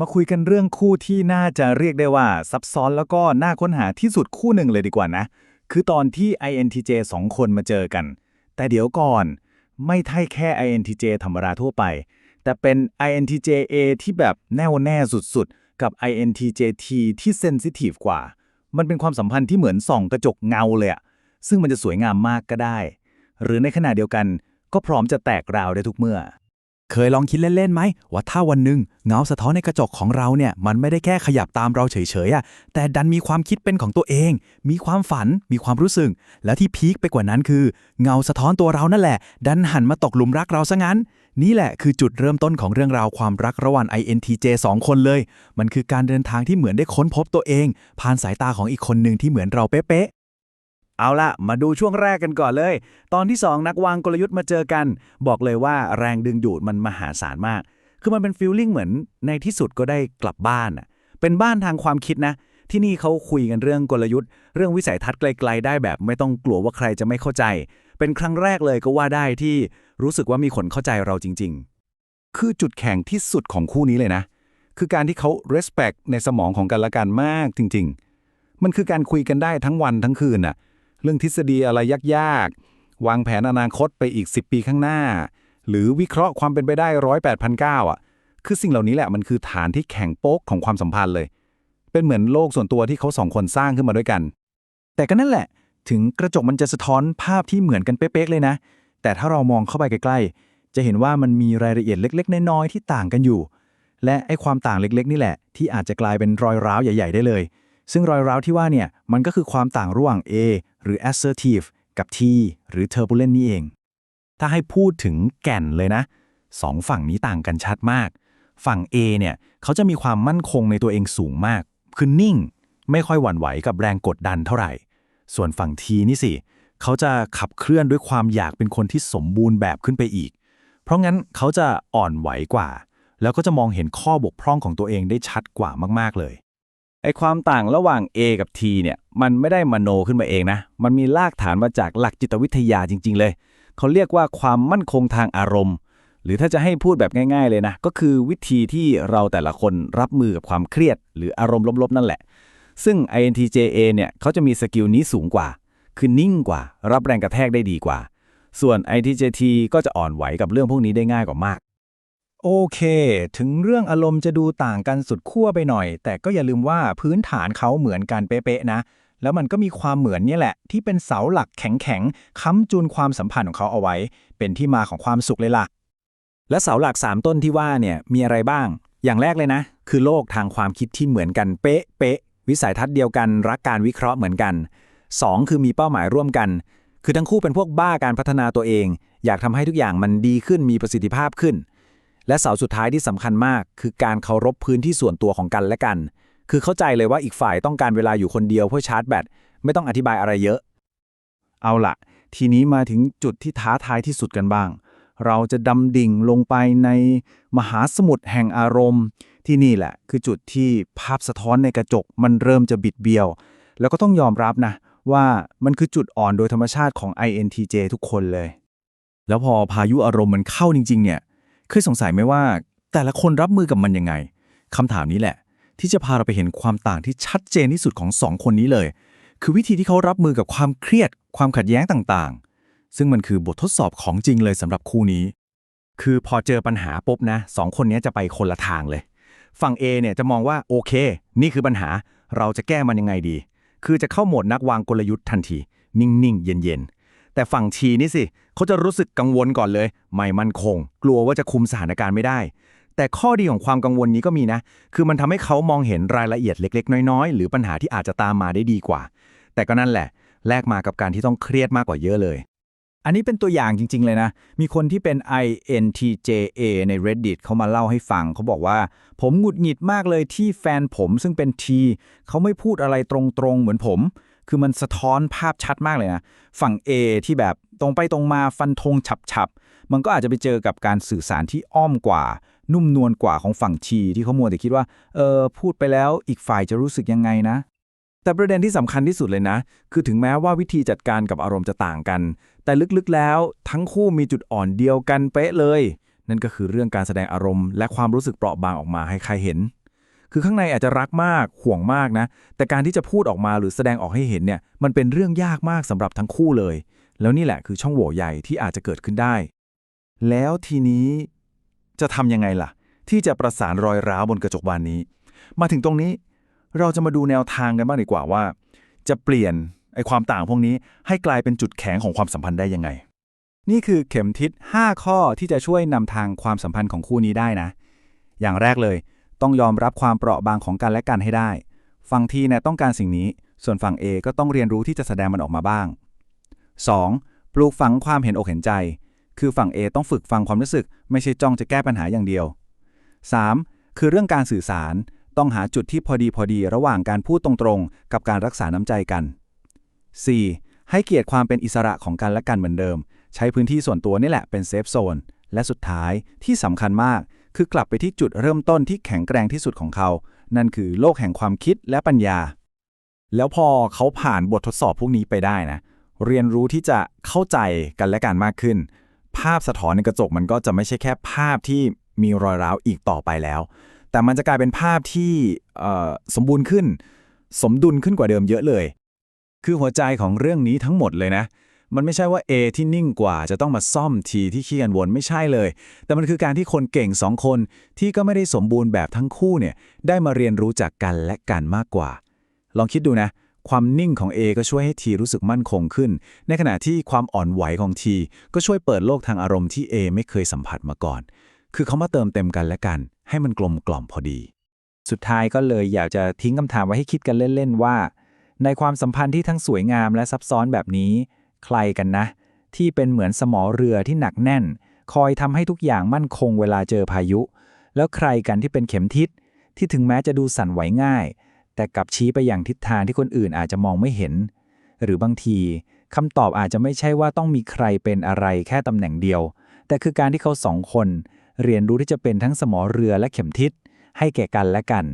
มาคุยกันเรื่องคู่ที่น่าจะเรียกได้ว่าซับซ้อนแล้วก็น่าค้นหาที่สุดคู่หนึ่งเลยดีกว่านะ คือตอนที่ INTJ สองคนมาเจอกัน แต่เดี๋ยวก่อน ไม่ใช่แค่ INTJ ธรรมดาทั่วไป แต่เป็น INTJ-A ที่แบบแน่วแน่สุดๆ กับ INTJ-T ที่เซนซิทีฟกว่า มันเป็นความสัมพันธ์ที่เหมือนส่องกระจกเงาเลยอะซึ่งมันจะสวยงามมากก็ได้ หรือในขณะเดียวกันก็พร้อมจะแตกราวได้ทุกเมื่อ เคยลองคิดเล่นๆไหมว่าถ้าวันหนึ่งเงาสะท้อนในกระจกของเราเนี่ยมันไม่ได้แค่ขยับตามเราเฉยๆอะแต่ดันมีความคิดเป็นของตัวเอง มีความฝัน มีความรู้สึก แล้วที่พีคไปกว่านั้นคือ เงาสะท้อนตัวเรานั่นแหละ ดันหันมาตกหลุมรักเราซะงั้น นี่แหละคือจุดเริ่มต้นของเรื่องราวความรักระหว่าง INTJ 2 คนเลย มันคือการเดินทางที่เหมือนได้ค้นพบตัวเอง ผ่านสายตาของอีกคนหนึ่งที่เหมือนเราเป๊ะ เอาละมาดูช่วงแรกกันก่อนเลย ตอนที่ 2 นักวางกลยุทธ์มาเจอกัน บอกเลยว่าแรงดึงดูดมันมหาศาลมาก คือมันเป็นฟีลลิ่งเหมือนในที่สุดก็ได้กลับบ้านอะเป็นบ้านทางความคิดนะ ที่นี่เขาคุยกันเรื่องกลยุทธ์ เรื่องวิสัยทัศน์ไกล ๆ ได้แบบไม่ต้องกลัวว่าใครจะไม่เข้าใจ เป็นครั้งแรกเลยก็ว่าได้ที่รู้สึกว่ามีคนเข้าใจเราจริง ๆ คือจุดแข็งที่สุดของคู่นี้เลยนะ คือการที่เขา respect ในสมองของกันและกันมากจริง ๆ มันคือการคุยกันได้ทั้งวันทั้งคืนน่ะ เรื่องทฤษฎีอะไรยากๆ วางแผนอนาคตไปอีก 10 ปีข้างหน้า หรือวิเคราะห์ความเป็นไปได้ร้อยแปดพันเก้าอะ คือสิ่งเหล่านี้แหละมันคือฐานที่แข็งโป๊กของความสัมพันธ์เลย เป็นเหมือนโลกส่วนตัวที่เขาสองคนสร้างขึ้นมาด้วยกัน แต่ก็นั่นแหละ ถึงกระจกมันจะสะท้อนภาพที่เหมือนกันเป๊ะๆเลยนะ แต่ถ้าเรามองเข้าไปใกล้ๆ จะเห็นว่ามันมีรายละเอียดเล็ก ๆ น้อยๆที่ต่างกันอยู่ และไอ้ความต่างเล็ก ๆ นี่แหละ ที่อาจจะกลายเป็นรอยร้าวใหญ่ ๆ ได้เลย ซึ่งรอยร้าวที่ว่าเนี่ยมันก็คือความต่างระหว่าง A หรือ assertive กับ T หรือ turbulent นี่เอง ถ้าให้พูดถึงแก่นเลยนะสองฝั่งนี้ต่างกันชัดมาก ฝั่ง A เนี่ยเขาจะมีความมั่นคงในตัวเองสูงมากคือนิ่ง ไม่ค่อยหวั่นไหวกับแรงกดดันเท่าไหร่ ส่วนฝั่ง T นี่สิเขาจะขับเคลื่อนด้วยความอยากเป็นคนที่สมบูรณ์แบบขึ้นไปอีก เพราะงั้นเขาจะอ่อนไหวกว่า แล้วก็จะมองเห็นข้อบกพร่องของตัวเองได้ชัดกว่ามากๆเลย ไอความต่างระหว่าง A กับ T เนี่ยมันไม่ได้มโนขึ้นมาเองนะ มันมีรากฐานมาจากหลักจิตวิทยาจริง ๆ เลย เขาเรียกว่าความมั่นคงทางอารมณ์ หรือถ้าจะให้พูดแบบง่าย ๆ เลยนะ ก็คือวิธีที่เราแต่ละคนรับมือกับความเครียด หรืออารมณ์ลบๆ นั่นแหละ ซึ่ง INTJ-A เนี่ยเขาจะมีสกิลนี้สูงกว่า คือนิ่งกว่า รับแรงกระแทกได้ดีกว่า ส่วน INTJ-T ก็จะอ่อนไหวกับเรื่องพวกนี้ได้ง่ายกว่ามาก โอเค ถึงเรื่องอารมณ์จะดูต่างกันสุดขั้วไปหน่อย แต่ก็อย่าลืมว่าพื้นฐานเขาเหมือนกันเป๊ะๆนะ แล้วมันก็มีความเหมือนนี่แหละ ที่เป็นเสาหลักแข็งๆ ค้ำจูนความสัมพันธ์ของเขาเอาไว้ เป็นที่มาของความสุขเลยล่ะ และเสาหลัก 3 ต้นที่ว่าเนี่ยมีอะไรบ้าง อย่างแรกเลยนะ คือโลกทางความคิดที่เหมือนกันเป๊ะเป๊ะวิสัยทัศน์เดียวกัน รักการวิเคราะห์เหมือนกัน 2 คือมีเป้าหมายร่วมกัน คือทั้งคู่เป็นพวกบ้าการพัฒนาตัวเอง อยากทำให้ทุกอย่างมันดีขึ้นมีประสิทธิภาพขึ้น และเสาสุดท้ายที่สำคัญมาก คือการเคารพพื้นที่ส่วนตัวของกันและกัน คือเข้าใจเลยว่าอีกฝ่ายต้องการเวลาอยู่คนเดียวเพื่อชาร์จแบตไม่ต้องอธิบายอะไรเยอะ เอาล่ะทีนี้มาถึงจุดที่ท้าทายที่สุดกันบ้าง เราจะดำดิ่งลงไปในมหาสมุทรแห่งอารมณ์ ที่นี่แหละ คือจุดที่ภาพสะท้อนในกระจกมันเริ่มจะบิดเบี้ยว แล้วก็ต้องยอมรับนะ ว่ามันคือจุดอ่อนโดยธรรมชาติของ INTJ ทุกคนเลย แล้วพอพายุอารมณ์มันเข้าจริง ๆ เนี่ย คยสงสัยไหมว่า แต่ละคนรับมือกับมันยังไงคำถามนี้แหละ ที่จะพาเราไปเห็นความต่างที่ชัดเจนที่สุดของสองคนนี้เลย คือวิธีที่เขารับมือกับความเครียด ความขัดแย้งต่างๆ ซึ่งมันคือบททดสอบของจริงเลยสำหรับคู่นี้ คือพอเจอปัญหาปุ๊บนะสองคนนี้จะไปคนละทางเลย ฝั่ง A เนี่ยจะมองว่าโอเค นี่คือปัญหาเราจะแก้มันยังไงดี คือจะเข้าโหมดนักวางกลยุทธ์ทันที นิ่งๆเย็นๆ แต่ฝั่งชีนี่สิเขาจะรู้สึกกังวลก่อนเลย ไม่มั่นคง กลัวว่าจะคุมสถานการณ์ไม่ได้ แต่ข้อดีของความกังวลนี้ก็มีนะ คือมันทำให้เขามองเห็นรายละเอียดเล็ก ๆ น้อยๆ หรือปัญหาที่อาจจะตามมาได้ดีกว่า แต่ก็นั่นแหละ แลกมากับการที่ต้องเครียดมากกว่าเยอะเลย อันนี้เป็นตัวอย่างจริง ๆ เลยนะ มีคนที่เป็น INTJA ใน Reddit เขามาเล่าให้ฟังเขาบอกว่า ผมหงุดหงิดมากเลยที่แฟนผมซึ่งเป็น T เขาไม่พูดอะไรตรงๆเหมือนผม คือมันสะท้อนภาพชัดมากเลยนะฝั่ง A ที่แบบตรงไปตรงมาฟันธงฉับๆ มันก็อาจจะไปเจอกับการสื่อสารที่อ้อมกว่า นุ่มนวลกว่าของฝั่ง T ที่เขามัวแต่คิดว่าเออพูดไปแล้วอีกฝ่ายจะรู้สึกยังไงนะ แต่ประเด็นที่สำคัญที่สุดเลยนะ คือถึงแม้ว่าวิธีจัดการกับอารมณ์จะต่างกัน แต่ลึกๆแล้ว ทั้งคู่มีจุดอ่อนเดียวกันเป๊ะเลย นั่นก็คือเรื่องการแสดงอารมณ์ และความรู้สึกเปราะบางออกมาให้ใครเห็น คือข้างในอาจจะรักมากห่วงมากนะ แต่การที่จะพูดออกมาหรือแสดงออกให้เห็นเนี่ย มันเป็นเรื่องยากมากสำหรับทั้งคู่เลย แล้วนี่แหละคือช่องโหว่ใหญ่ที่อาจจะเกิดขึ้นได้ แล้วทีนี้จะทำยังไงล่ะ ที่จะประสานรอยร้าวบนกระจกบานนี้ มาถึงตรงนี้เราจะมาดูแนวทางกันบ้างดีกว่าว่า จะเปลี่ยนไอ้ความต่างพวกนี้ให้กลายเป็นจุดแข็งของความสัมพันธ์ได้ยังไง นี่คือเข็มทิศ 5 ข้อที่จะช่วยนำทางความสัมพันธ์ของคู่นี้ได้นะ อย่างแรกเลย ต้องยอมรับความเปราะบางของกันและกันให้ได้ ฝั่งทีเนี่ยต้องการสิ่งนี้ ส่วนฝั่ง A ก็ต้องเรียนรู้ที่จะแสดงมันออกมาบ้าง 2. ปลูกฝังความเห็นอกเห็นใจ คือฝั่ง A ต้องฝึกฟังความรู้สึก ไม่ใช่จ้องจะแก้ปัญหาอย่างเดียว 3. คือเรื่องการสื่อสาร ต้องหาจุดที่พอดีพอดีระหว่างการพูดตรงๆ กับการรักษาน้ำใจกัน 4. ให้เกียรติความเป็นอิสระของกันและกันเหมือนเดิม ใช้พื้นที่ส่วนตัวนี่แหละเป็นเซฟโซน และสุดท้ายที่สำคัญมาก คือกลับไปที่จุดเริ่มต้นที่แข็งแกร่งที่สุดของเขา นั่นคือโลกแห่งความคิดและปัญญา แล้วพอเขาผ่านบททดสอบพวกนี้ไปได้นะ เรียนรู้ที่จะเข้าใจกันและกันมากขึ้น ภาพสะท้อนในกระจกมันก็จะไม่ใช่แค่ภาพที่มีรอยร้าวอีกต่อไปแล้ว แต่มันจะกลายเป็นภาพที่สมบูรณ์ขึ้น สมดุลขึ้นกว่าเดิมเยอะเลย คือหัวใจของเรื่องนี้ทั้งหมดเลยนะ มันไม่ใช่ว่า A ที่นิ่งกว่าจะต้องมาซ่อมทีที่ขี้กันวนไม่ใช่เลย แต่มันคือการที่คนเก่งสองคนที่ก็ไม่ได้สมบูรณ์แบบทั้งคู่เนี่ยได้มาเรียนรู้จากกันและกันมากกว่า ลองคิดดูนะ ความนิ่งของ A ก็ช่วยให้ทีรู้สึกมั่นคงขึ้น ในขณะที่ความอ่อนไหวของทีก็ช่วยเปิดโลกทางอารมณ์ที่ A ไม่เคยสัมผัสมาก่อน คือเขามาเติมเต็มกันและกัน ให้มันกลมกล่อมพอดี สุดท้ายก็เลยอยากจะทิ้งคำถามไว้ให้คิดกันเล่นๆว่า ในความสัมพันธ์ที่ทั้งสวยงามและซับซ้อนแบบนี้ ใครกันนะ ที่เป็นเหมือนสมอเรือที่หนักแน่น คอยทำให้ทุกอย่างมั่นคงเวลาเจอพายุ แล้วใครกันที่เป็นเข็มทิศที่ถึงแม้จะดูสั่นไหวง่าย แต่กลับชี้ไปอย่างทิศทางที่คนอื่นอาจจะมองไม่เห็น หรือบางทีคำตอบอาจจะไม่ใช่ว่าต้องมีใครเป็นอะไรแค่ตำแหน่งเดียว แต่คือการที่เขาสองคน เรียนรู้ที่จะเป็นทั้งสมอเรือและเข็มทิศให้แก่กันและกัน